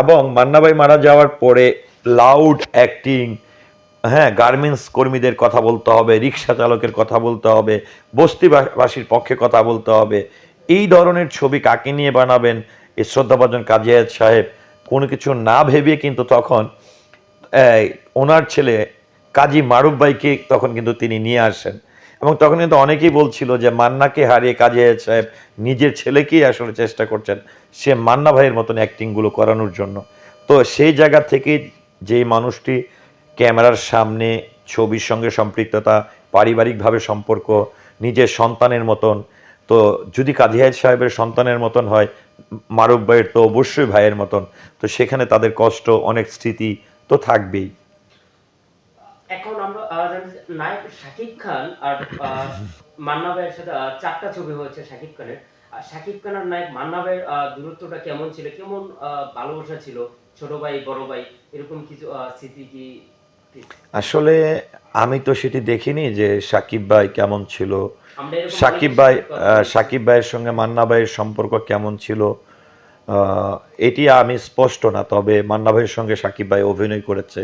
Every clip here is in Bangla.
এবং মান্নাবাই মারা যাওয়ার পরে লাউড অ্যাক্টিং হ্যাঁ গার্মেন্টস কর্মীদের কথা বলতে হবে রিক্সা চালকের কথা বলতে হবে বস্তিবাসীর পক্ষে কথা বলতে হবে। এই ধরনের ছবি কাকে নিয়ে বানাবেন? এই শ্রদ্ধাভাজন কাজী আয়াত সাহেব, কোনো কিছু না ভেবে কিন্তু তখন ওনার ছেলে কাজী মারুফ ভাইকে তখন কিন্তু তিনি নিয়ে আসেন। এবং তখন কিন্তু অনেকেই বলছিল যে মান্নাকে হারিয়ে কাজী সাহেব নিজের ছেলেকেই আসলে চেষ্টা করছেন সে মান্না ভাইয়ের মতন অ্যাক্টিংগুলো করানোর জন্য। তো সেই জায়গা থেকে যেই মানুষটি ক্যামেরার সামনে ছবির সঙ্গে সম্পৃক্ততা, পারিবারিকভাবে সম্পর্ক, নিজের সন্তানের মতন, তো যদি কাজী সাহেবের সন্তানের মতন হয়, মারুফ ভাইয়ের তো অবশ্যই ভাইয়ের মতন, তো সেখানে তাদের কষ্ট, অনেক স্মৃতি তো থাকবেই। এখন আমরা নায়ক শাকিব খান আর মান্না ভাইয়ের সাথে চারটা ছবি হয়েছে শাকিব খানের। আর শাকিব খান আর নায়ক মান্না ভাইয়ের দূরত্বটা কেমন ছিল? কেমন ভালোবাসা ছিল? ছোট ভাই বড় ভাই এরকম কিছু স্মৃতি কি আসলে আমি তো সেটি দেখিনি যে সাকিব ভাই কেমন ছিল। সাকিব ভাই। সাকিব ভাইয়ের সঙ্গে মান্না ভাইয়ের সম্পর্ক কেমন ছিল আহ, এটি আমি স্পষ্ট না তবে মান্না ভাইয়ের সঙ্গে সাকিব ভাই অভিনয় করেছে।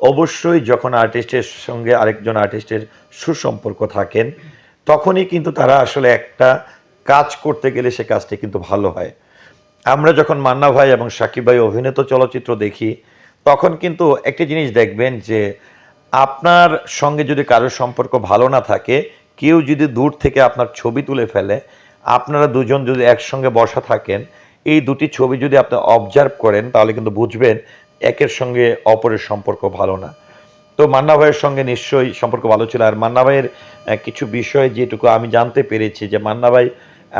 অবশ্যই যখন আর্টিস্টের সঙ্গে আরেকজন আর্টিস্টের সুসম্পর্ক থাকেন, তখনই কিন্তু তারা আসলে একটা কাজ করতে গেলে সে কাজটি কিন্তু ভালো হয়। আমরা যখন মান্না ভাই এবং সাকিব ভাই অভিনীত চলচ্চিত্র দেখি, তখন কিন্তু একটি জিনিস দেখবেন যে আপনার সঙ্গে যদি কারোর সম্পর্ক ভালো না থাকে, কেউ যদি দূর থেকে আপনার ছবি তুলে ফেলে, আপনারা দুজন যদি একসঙ্গে বসা থাকেন, এই দুটি ছবি যদি আপনি অবজার্ভ করেন, তাহলে কিন্তু বুঝবেন একের সঙ্গে অপরের সম্পর্ক ভালো না। তো মান্না ভাইয়ের সঙ্গে নিশ্চয়ই সম্পর্ক ভালো ছিল। আর মান্না ভাইয়ের কিছু বিষয় যেটুকু আমি জানতে পেরেছি যে মান্না ভাই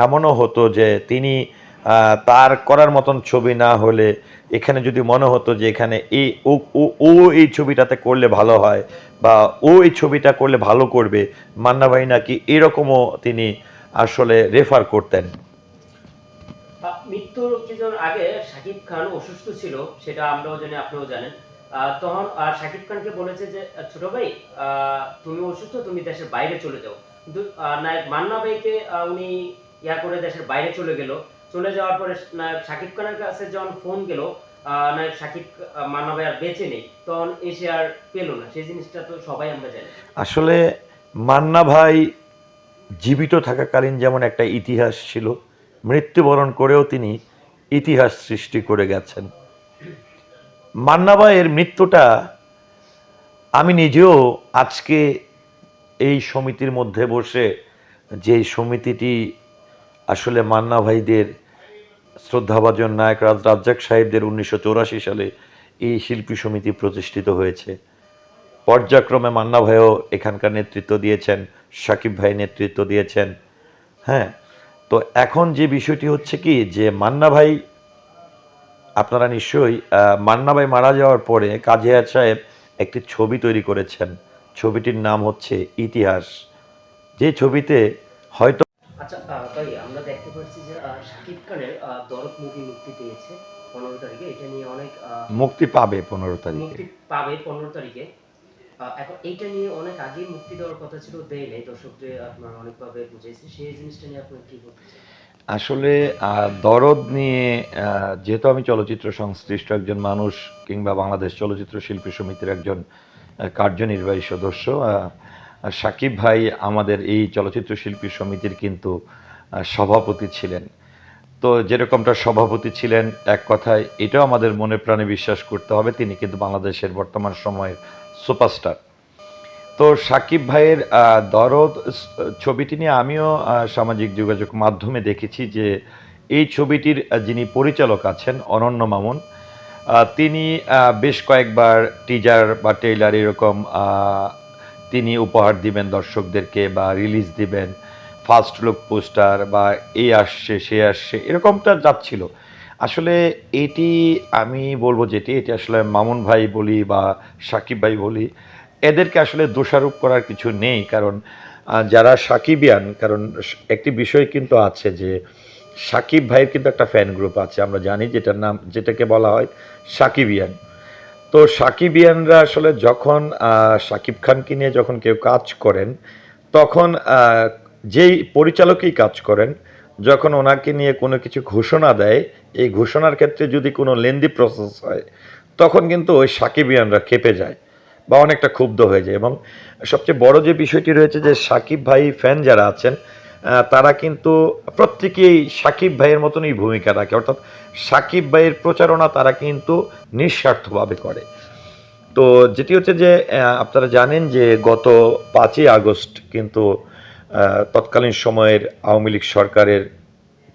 এমনও হতো যে তিনি তার করার মতন ছবি না হলে, এখানে যদি মনে হতো যে এখানে এই ও এই ছবিটাতে করলে ভালো হয় বা ও এই ছবিটা করলে ভালো করবে, মান্না ভাই নাকি এরকমও তিনি আসলে রেফার করতেন। মৃত্যুর কিছুদিন আগে শাকিব খান অসুস্থ ছিল, সেটা আমরাও জানি, আপনিও জানেন। তখন শাকিব খানকে বলেছে যে, ছোট ভাই তুমি অসুস্থ, তুমি দেশের বাইরে চলে যাও। কিন্তু নায়ক মান্না ভাইকে উনি ইয়া করে দেশের বাইরে চলে গেল। চলে যাওয়ার পরে নায়ক শাকিব খানের কাছে যখন ফোন গেল নায়ক শাকিব মান্না ভাই আর বেঁচে নেই, তখন এসে আর পেল না। সেই জিনিসটা তো সবাই আমরা জানি। আসলে মান্না ভাই জীবিত থাকাকালীন যেমন একটা ইতিহাস ছিল মৃত্যুবরণ করেও তিনি ইতিহাস সৃষ্টি করে গেছেন। মান্না ভাইয়ের মৃত্যুটা আমি নিজেও আজকে এই সমিতির মধ্যে বসে, যে সমিতিটি আসলে মান্না ভাইদের শ্রদ্ধাভাজন নায়ক রাজ রাজ্জাক সাহেবদের উনিশশো সালে এই শিল্পী সমিতি প্রতিষ্ঠিত হয়েছে। পর্যায়ক্রমে মান্না ভাইও এখানকার নেতৃত্ব দিয়েছেন, সাকিব ভাই নেতৃত্ব দিয়েছেন। হ্যাঁ তো এখন যে বিষয়টি হচ্ছে কি যে মান্না ভাই আপনারা নিশ্চয়ই মান্না ভাই মারা যাওয়ার পরে কাজী হায়াত সাহেব একটি ছবি তৈরি করেছেন। ছবিটির নাম হচ্ছে ইতিহাস। যে ছবিতে হয়তো আচ্ছা ভাই আমরা দেখতে পাচ্ছি যে শাকিব খানের দরদ মুভি মুক্তি পেয়েছে পনেরো তারিখে। এটা নিয়ে অনেক মুক্তি পাবে পনেরো তারিখে। মুক্তি পাবে পনেরো তারিখে। এখন এইটা নিয়ে অনেক আগেই মুক্তি দেওয়ার কথা ছিল, দেয় নাই। দর্শকদের আপনার অনেকভাবে বুঝেছে সেই জিনিসটা নিয়ে আপনি কি বলতে? আসলে দরদ নিয়ে যেহেতু আমি চলচ্চিত্র সংশ্লিষ্ট একজন মানুষ কিংবা বাংলাদেশ চলচ্চিত্র শিল্পী সমিতির একজন কার্যনির্বাহী সদস্য সাকিব ভাই আমাদের এই চলচ্চিত্র শিল্পী সমিতির কিন্তু সভাপতি ছিলেন। তো যেরকমটা সভাপতি ছিলেন, এক কথায় এটাও আমাদের মনে প্রাণে বিশ্বাস করতে হবে। তিনি কিন্তু বাংলাদেশের বর্তমান সময়ের সুপারস্টার। তো সাকিব ভাইয়ের দরদ ছবিটি নিয়ে আমিও সামাজিক যোগাযোগ মাধ্যমে দেখেছি যে এই ছবিটির যিনি পরিচালক আছেন অনন্য মামুন তিনি বেশ কয়েকবার টিজার বা ট্রেইলার এরকম তিনি উপহার দিবেন দর্শকদেরকে বা রিলিজ দিবেন ফার্স্ট লুক পোস্টার বা এই আসছে, সে আসছে, এরকমটা যাচ্ছিল। আসলে এটি আমি বলব যেটি, এটি আসলে মামুন ভাই বলি বা সাকিব ভাই বলি, এদেরকে আসলে দোষারোপ করার কিছু নেই। কারণ যারা সাকিবিয়ান, কারণ একটি বিষয় কিন্তু আছে যে, সাকিব ভাইয়ের কিন্তু একটা ফ্যান গ্রুপ আছে। আমরা জানি যেটার নাম, যেটাকে বলা হয় সাকিবিয়ান। তো সাকিবিয়ানরা আসলে যখন সাকিব খানকে নিয়ে যখন কেউ কাজ করেন, তখন যেই পরিচালকই কাজ করেন যখন ওনাকে নিয়ে কোনো কিছু ঘোষণা দেয়, এই ঘোষণার ক্ষেত্রে যদি কোনো লেন্দি প্রসেস হয়, তখন কিন্তু ওই সাকিবিয়ানরা খেপে যায় বা অনেকটা ক্ষুব্ধ হয়ে যায়। এবং সবচেয়ে বড় যে বিষয়টি রয়েছে যে সাকিব ভাই ফ্যান যারা আছেন তারা কিন্তু প্রত্যেকেই সাকিব ভাইয়ের মতনই ভূমিকা রাখে। অর্থাৎ সাকিব ভাইয়ের প্রচারণা তারা কিন্তু নিঃস্বার্থভাবে করে। তো যেটি হচ্ছে যে আপনারা জানেন যে গত পাঁচই আগস্ট কিন্তু তৎকালীন সময়ের আওয়ামী লীগ সরকারের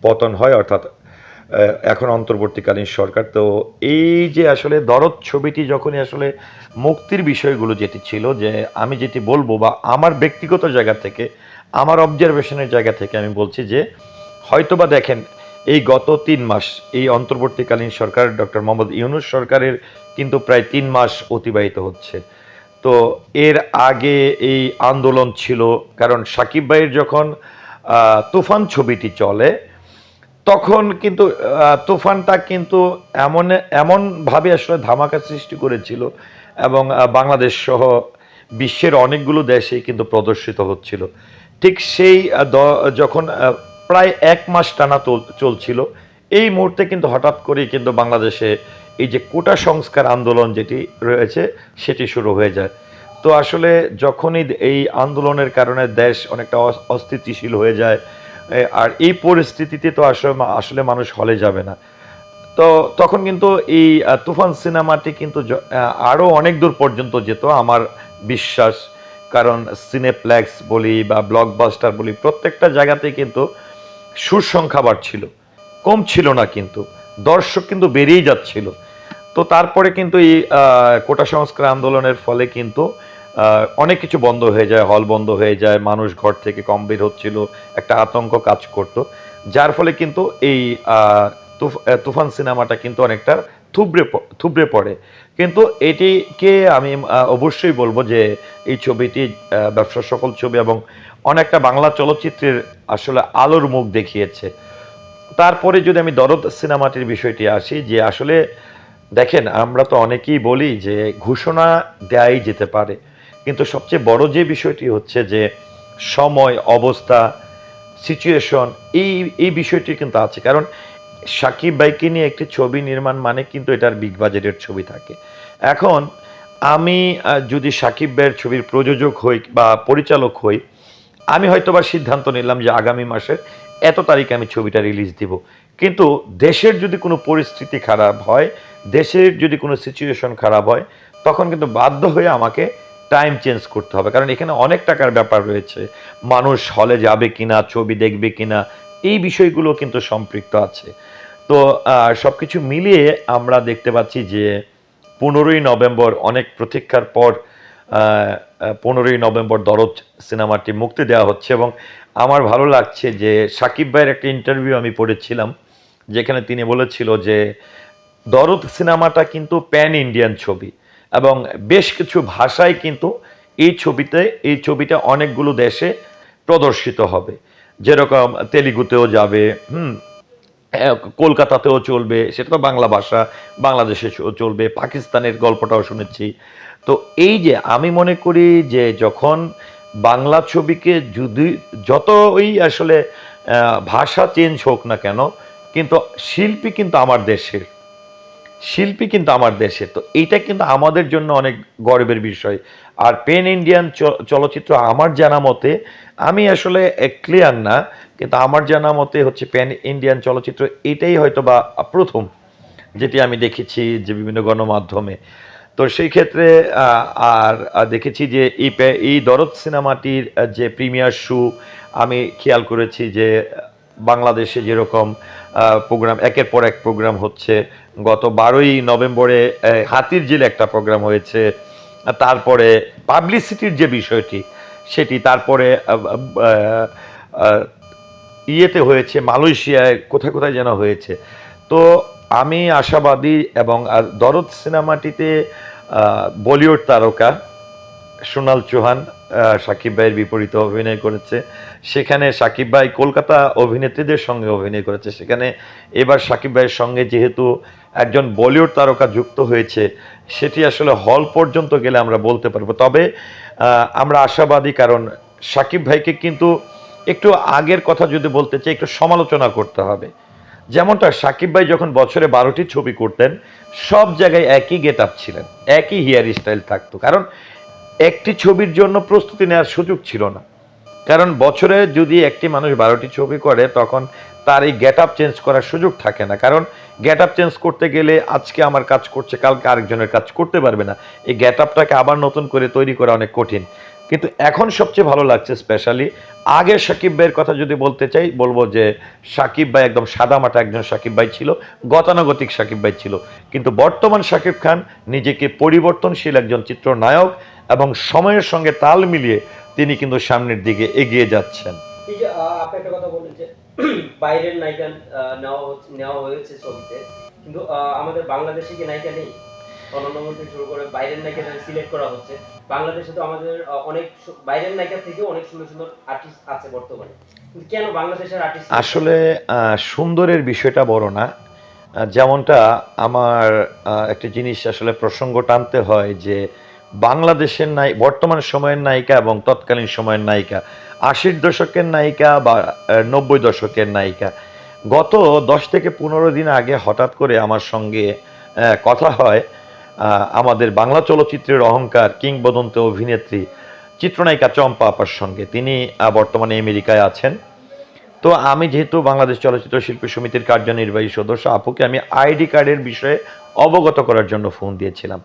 পতন হয়, অর্থাৎ এখন অন্তর্বর্তীকালীন সরকার। তো এই যে আসলে দরদ ছবিটি যখনই আসলে মুক্তির বিষয়গুলো যেটি ছিল, যে আমি যেটি বলব বা আমার ব্যক্তিগত জায়গা থেকে, আমার অবজারভেশনের জায়গা থেকে আমি বলছি যে, হয়তোবা দেখেন, এই গত তিন মাস এই অন্তর্বর্তীকালীন সরকার ডক্টর মোহাম্মদ ইউনুস সরকারের কিন্তু প্রায় তিন মাস অতিবাহিত হচ্ছে। তো এর আগে এই আন্দোলন ছিল, কারণ সাকিব ভাইয়ের যখন তুফান ছবিটি চলে, তখন কিন্তু তুফানটা কিন্তু এমন, এমনভাবে আসলে ধামাকা সৃষ্টি করেছিল এবং বাংলাদেশ সহ বিশ্বের অনেকগুলো দেশে কিন্তু প্রদর্শিত হচ্ছিল। ঠিক সেই যখন প্রায় এক মাস টানা চল- চলছিল, এই মুহূর্তে কিন্তু হঠাৎ করেই কিন্তু বাংলাদেশে এই যে কোটা সংস্কার আন্দোলন যেটি রয়েছে সেটি শুরু হয়ে যায়। তো আসলে যখনই এই আন্দোলনের কারণে দেশ অনেকটা অস্থিতিশীল হয়ে যায় আর এই পরিস্থিতিতে তো আসলে আসলে মানুষ হলে যাবে না। তো তখন কিন্তু এই তুফান সিনেমাটি কিন্তু য- আহ, আরও অনেক দূর পর্যন্ত যেত আমার বিশ্বাস। কারণ সিনেপ্লেক্স বলি বা ব্লকবাস্টার বলি প্রত্যেকটা জায়গাতেই কিন্তু সুরসংখ্যা বাড়ছিল কম ছিল না কিন্তু। দর্শক কিন্তু বেড়েই যাচ্ছিল। তো তারপরে কিন্তু এই কোটা সংস্কার আন্দোলনের ফলে কিন্তু অনেক কিছু বন্ধ হয়ে যায়, হল বন্ধ হয়ে যায়, মানুষ ঘর থেকে কম বের হচ্ছিল, একটা আতঙ্ক কাজ করত। যার ফলে কিন্তু এই তুফান সিনেমাটা কিন্তু অনেকটা থুবড়ে থুবড়ে পড়ে। কিন্তু এটিকে আমি অবশ্যই বলব যে এই ছবিটি ব্যবসা সফল ছবি এবং অনেকটা বাংলা চলচ্চিত্রের আসলে আলোর মুখ দেখিয়েছে। তারপরে যদি আমি দরদ সিনেমাটির বিষয়টি আসি, যে আসলে দেখেন, আমরা তো অনেকেই বলি যে ঘোষণা দেয়াই যেতে পারে। কিন্তু সবচেয়ে বড় যে বিষয়টি হচ্ছে যে সময়, অবস্থা সিচুয়েশন এই এই বিষয়টি কিন্তু আছে। কারণ সাকিব বাইকে নিয়ে একটি ছবি নির্মাণ মানে কিন্তু এটার বিগ বাজেটের ছবি থাকে। এখন আমি যদি সাকিব ভাইয়ের ছবির প্রযোজক হই বা পরিচালক হই, আমি হয়তো বা সিদ্ধান্ত নিলাম যে আগামী মাসের এত তারিখে আমি ছবিটা রিলিজ দিব। কিন্তু দেশের যদি কোনো পরিস্থিতি খারাপ হয়, দেশের যদি কোনো সিচুয়েশন খারাপ হয়, তখন কিন্তু বাধ্য হয়ে আমাকে টাইম চেঞ্জ করতে হবে। কারণ এখানে অনেক টাকার ব্যাপার রয়েছে। মানুষ হলে যাবে কিনা, ছবি দেখবে কিনা, এই বিষয়গুলো কিন্তু সম্পৃক্ত আছে। তো সব কিছু মিলিয়ে আমরা দেখতে পাচ্ছি যে পনেরোই নভেম্বর অনেক প্রতীক্ষার পর পনেরোই নভেম্বর দরদ সিনেমাটি মুক্তি দেওয়া হচ্ছে এবং আমার ভালো লাগছে যে সাকিব ভাইয়ের একটা ইন্টারভিউ আমি পড়েছিলাম, যেখানে তিনি বলেছিল যে দরদ সিনেমাটা কিন্তু প্যান ইন্ডিয়ান ছবি এবং বেশ কিছু ভাষায় কিন্তু এই ছবিতে, এই ছবিটা অনেকগুলো দেশে প্রদর্শিত হবে। যেরকম তেলেগুতেও যাবে, হুম কলকাতাতেও চলবে, সেটা তো বাংলা ভাষা, বাংলাদেশে চলবে, পাকিস্তানের গল্পটাও শুনেছি। তো এই যে আমি মনে করি যে যখন বাংলা ছবিকে যদি যতই আসলে ভাষা চেঞ্জ হোক না কেন, কিন্তু শিল্পী কিন্তু আমার দেশের। শিল্পী কিন্তু আমার দেশের। তো এইটা কিন্তু আমাদের জন্য অনেক গর্বের বিষয়। আর পেন ইন্ডিয়ান চলচ্চিত্র আমার জানা মতে, আমি আসলে ক্লিয়ার না, কিন্তু আমার জানা মতে হচ্ছে পেন ইন্ডিয়ান চলচ্চিত্র এটাই হয়তো বা প্রথম, যেটি আমি দেখেছি যে বিভিন্ন গণমাধ্যমে। তো সেই ক্ষেত্রে আর দেখেছি যে এই এই দরদ সিনেমাটির যে প্রিমিয়ার শু, আমি খেয়াল করেছি যে, বাংলাদেশে যেরকম প্রোগ্রাম, একের পর এক প্রোগ্রাম হচ্ছে। গত বারোই নভেম্বরে হাতির জেলে একটা প্রোগ্রাম হয়েছে। তারপরে পাবলিসিটির যে বিষয়টি, সেটি তারপরে ইয়েতে হয়েছে, মালয়েশিয়ায় কোথায় কোথায় যেন হয়েছে। তো আমি আশাবাদী এবং আর দরদ সিনেমাটিতে বলিউড তারকা সোনাল চৌহান সাকিব ভাইয়ের বিপরীতে অভিনয় করেছে। সেখানে সাকিব ভাই কলকাতা অভিনেত্রীদের সঙ্গে অভিনয় করেছে। সেখানে এবার সাকিব ভাইয়ের সঙ্গে যেহেতু একজন বলিউড তারকা যুক্ত হয়েছে, সেটি আসলে হল পর্যন্ত গেলে আমরা বলতে পারব। তবে আমরা আশাবাদী কারণ সাকিব ভাইকে কিন্তু একটু আগের কথা যদি বলতে চাই, একটু সমালোচনা করতে হবে। যেমনটা সাকিব ভাই যখন বছরে বারোটি ছবি করতেন, সব জায়গায় একই গেট আপ ছিলেন, একই হেয়ার স্টাইল থাকতো। কারণ একটি ছবির জন্য প্রস্তুতি নেওয়ার সুযোগ ছিল না। কারণ বছরে যদি একটি মানুষ বারোটি ছবি করে, তখন তার এই গেট আপ চেঞ্জ করার সুযোগ থাকে না। কারণ গেট আপ চেঞ্জ করতে গেলে আজকে আমার কাজ করছে, কালকে আরেকজনের কাজ করতে পারবে না। এই গেট আপটাকে আবার নতুন করে তৈরি করা অনেক কঠিন। কিন্তু এখন সবচেয়ে ভালো লাগছে স্পেশালি আগে সাকিব ভাইয়ের কথা যদি বলতে চাই, বলব যে সাকিব ভাই একদম সাদামাটা একজন সাকিব ভাই ছিল, গতানুগতিক সাকিব ভাই ছিল। কিন্তু বর্তমান সাকিব খান নিজেকে পরিবর্তনশীল একজন চিত্রনায়ক এবং সময়ের সঙ্গে তাল মিলিয়ে তিনি কিন্তু সামনের দিকে এগিয়ে যাচ্ছেন। বাইরের নায়িকা নেওয়া নেওয়া হয়েছে ছবিতে। কিন্তু আমাদের বাংলাদেশে কি নায়িকা নেই? অনন্য শুরু করে বাইরের নায়িকা সিলেক্ট করা হচ্ছে। বাংলাদেশে তো আমাদের অনেক বাইরের নায়িকা থেকেও অনেক সুন্দর সুন্দর আর্টিস্ট আছে বর্তমানে। কেন বাংলাদেশের আর্টিস্ট আসলে সুন্দরের বিষয়টা বড় না। যেমনটা আমার একটা জিনিস আসলে প্রসঙ্গ টানতে হয় যে বাংলাদেশের নাই, বর্তমান সময়ের নায়িকা এবং তৎকালীন সময়ের নায়িকা, আশির দশকের নায়িকা বা নব্বই দশকের নায়িকা, গত দশ থেকে পনেরো দিন আগে হঠাৎ করে আমার সঙ্গে কথা হয়। আমাদের বাংলা চলচ্চিত্রের অহংকার কিংবদন্ত অভিনেত্রী চিত্রনায়িকা চম্পা আপার সঙ্গে। তিনি বর্তমানে আমেরিকায় আছেন। তো আমি যেহেতু বাংলাদেশ চলচ্চিত্র শিল্পী সমিতির কার্যনির্বাহী সদস্য, আপুকে আমি আইডি কার্ডের বিষয়ে অবগত করার জন্য ফোন দিয়েছিলাম।